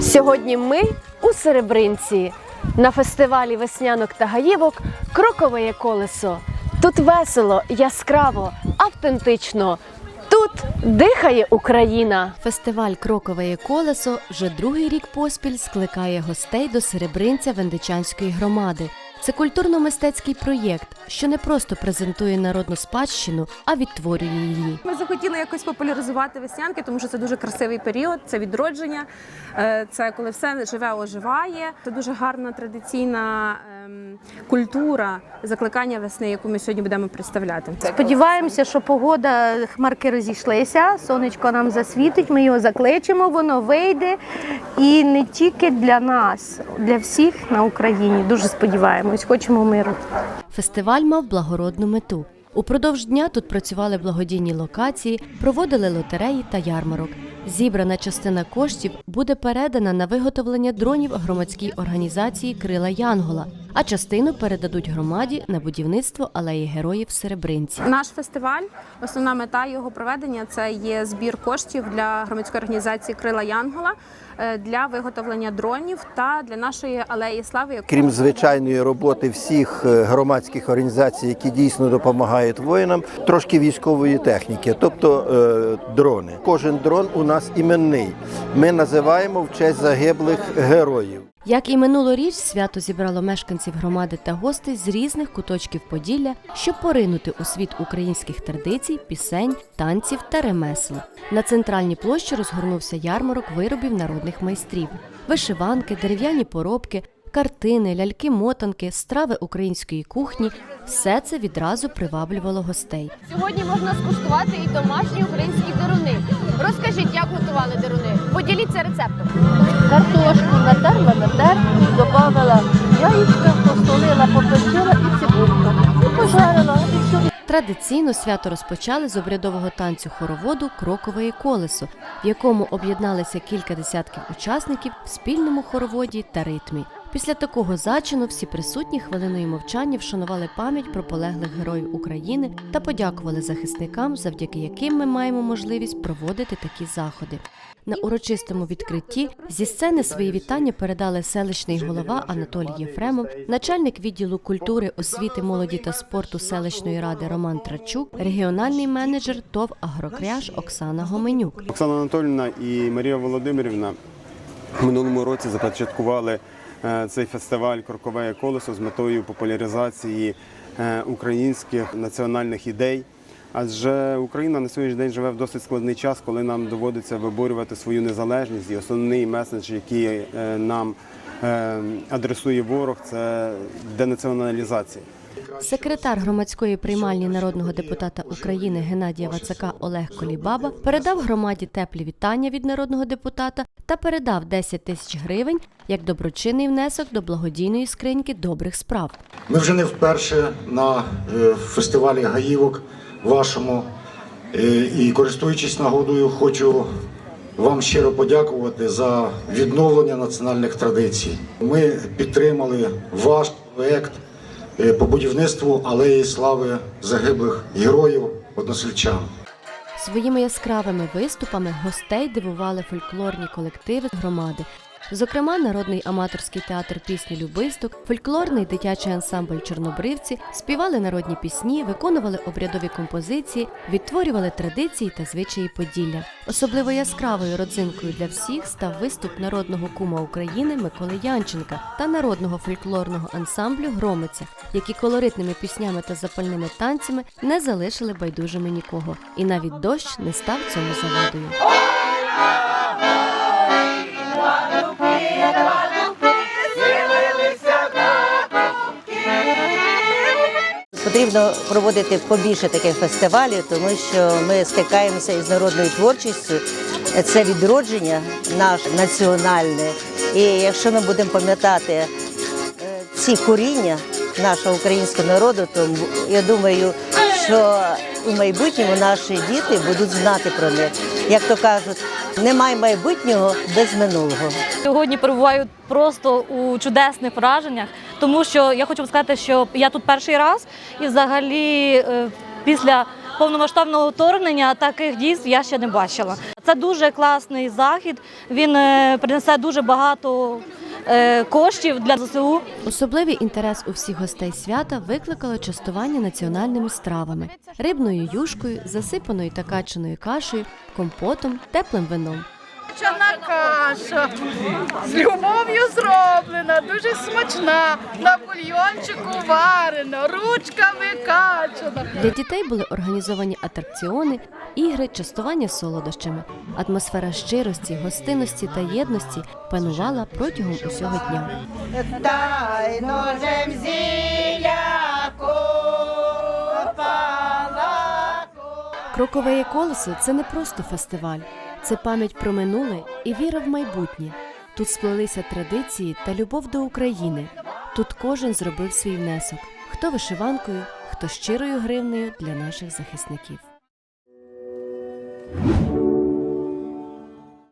Сьогодні ми у Серебринці на фестивалі веснянок та гаївок Крокове колесо. Тут весело, яскраво, автентично. Тут дихає Україна. Фестиваль Крокове колесо вже другий рік поспіль скликає гостей до Серебринця Вендичанської громади. Це культурно-мистецький проєкт, що не просто презентує народну спадщину, а відтворює її. Ми захотіли якось популяризувати веснянки, тому що це дуже красивий період, це відродження, е, це коли все живе, оживає. Це дуже гарна традиційна ем, культура закликання весни, яку ми сьогодні будемо представляти. Сподіваємося, що погода, хмарки розійшлися, сонечко нам засвітить, ми його закличемо, воно вийде. І не тільки для нас, для всіх на Україні. Дуже сподіваємось, хочемо миру. Фестиваль мав благородну мету. Упродовж дня тут працювали благодійні локації, проводили лотереї та ярмарок. Зібрана частина коштів буде передана на виготовлення дронів громадській організації Крила Янгола, а частину передадуть громаді на будівництво алеї героїв Серебринці. Наш фестиваль, основна мета його проведення це є збір коштів для громадської організації Крила Янгола е, для виготовлення дронів та для нашої алеї слави. яку Крім звичайної роботи всіх е, громадських організацій, які дійсно допомагають воїнам, трошки військової техніки, тобто е, дрони. Кожен дрон у нас іменний. Ми називаємо в честь загиблих героїв. Як і минулоріч, свято зібрало мешканців громади та гостей з різних куточків Поділля, щоб поринути у світ українських традицій, пісень, танців та ремесел. На центральній площі розгорнувся ярмарок виробів народних майстрів: вишиванки, дерев'яні поробки, картини, ляльки-мотанки, страви української кухні. Все це відразу приваблювало гостей. Сьогодні можна скуштувати і домашні українські деруни. Розкажіть, як готували деруни? Поділіться рецептом. Картошку натерла на терку, додавала яєчка, посолила, попечила і цибульку. І пожарила, і все. Традиційно свято розпочали з обрядового танцю хороводу Крокове колесо, в якому об'єдналися кілька десятків учасників в спільному хороводі та ритмі. Після такого зачину всі присутні хвилиною мовчання вшанували пам'ять про полеглих героїв України та подякували захисникам, завдяки яким ми маємо можливість проводити такі заходи. На урочистому відкритті зі сцени свої вітання передали селищний голова Анатолій Єфремов, начальник відділу культури, освіти, молоді та спорту селищної ради Роман Трачук, регіональний менеджер ТОВ Агрокряж Оксана Гоменюк. Оксана Анатольовна і Марія Володимирівна в минулому році започаткували цей фестиваль Крокове колесо з метою популяризації е, українських національних ідей. Адже Україна на сьогоднішній день живе в досить складний час, коли нам доводиться виборювати свою незалежність. І основний меседж, який е, нам е, адресує ворог, це денаціоналізація. Секретар громадської приймальні народного депутата України Геннадія Вацака Олег Колібаба передав громаді теплі вітання від народного депутата та передав 10 тисяч гривень як доброчинний внесок до благодійної скриньки добрих справ. Ми вже не вперше на е, фестивалі Гаївок вашому. Е, І користуючись нагодою, хочу вам щиро подякувати за відновлення національних традицій. Ми підтримали ваш проект е, по будівництву алеї слави загиблих героїв односельчан. Своїми яскравими виступами гостей дивували фольклорні колективи громади. Зокрема, народний аматорський театр пісні Любисток, фольклорний дитячий ансамбль Чорнобривці співали народні пісні, виконували обрядові композиції, відтворювали традиції та звичаї Поділля. Особливо яскравою родзинкою для всіх став виступ народного кума України Миколи Янченка та народного фольклорного ансамблю Громиця, які колоритними піснями та запальними танцями не залишили байдужими нікого. І навіть дощ не став цьому завадою. Потрібно проводити побільше таких фестивалів, тому що ми стикаємося із народною творчістю. Це відродження наше національне. І якщо ми будемо пам'ятати е, ці коріння нашого українського народу, то я думаю, що у майбутньому наші діти будуть знати про них. Як то кажуть, немає майбутнього без минулого. Сьогодні перебуваю просто у чудесних враженнях, тому що я хочу сказати, що я тут перший раз, і взагалі е, після повномасштабного вторгнення таких дійств я ще не бачила. Це дуже класний захід. Він е, принесе дуже багато е, коштів для ЗСУ. Особливий інтерес у всіх гостей свята викликало частування національними стравами: рибною юшкою, засипаною та качаною кашею, компотом, теплим вином. Чана каша з любов'ю зроблена, дуже смачна, на бульйончику варена, ручками качана. Для дітей були організовані атракціони, ігри, частування солодощами. Атмосфера щирості, гостинності та єдності панувала протягом усього дня. Дай ножем зілля копала. Крокове колесо це не просто фестиваль, це пам'ять про минуле і віра в майбутнє. Тут сплелися традиції та любов до України. Тут кожен зробив свій внесок: хто вишиванкою, хто щирою гривнею для наших захисників.